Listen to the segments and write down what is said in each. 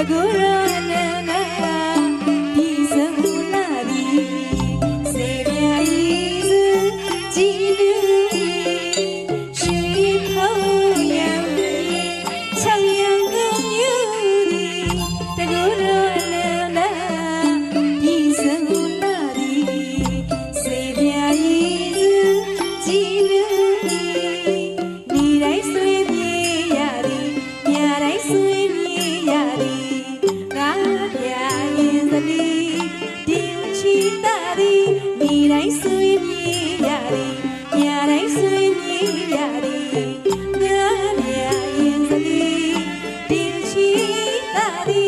the guru ရီတာရီဒီတိုင်းဆွေးမြေရရီညတိုင်းဆွေးမြေရရီငါမြရင်စလီဒီချီတာရီ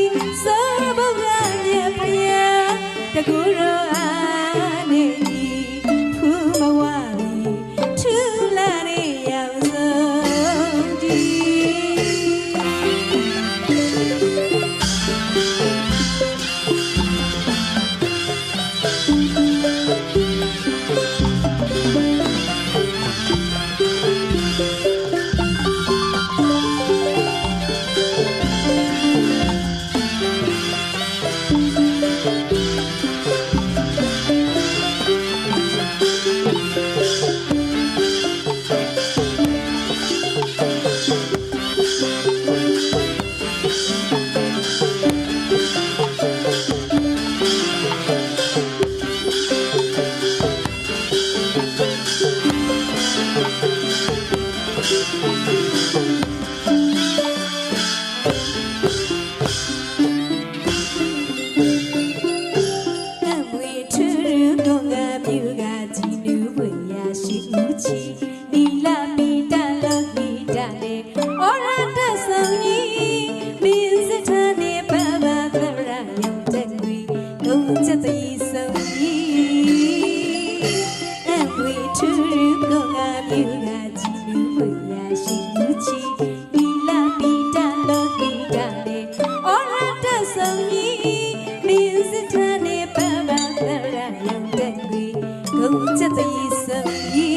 ချက်သေးဆုံး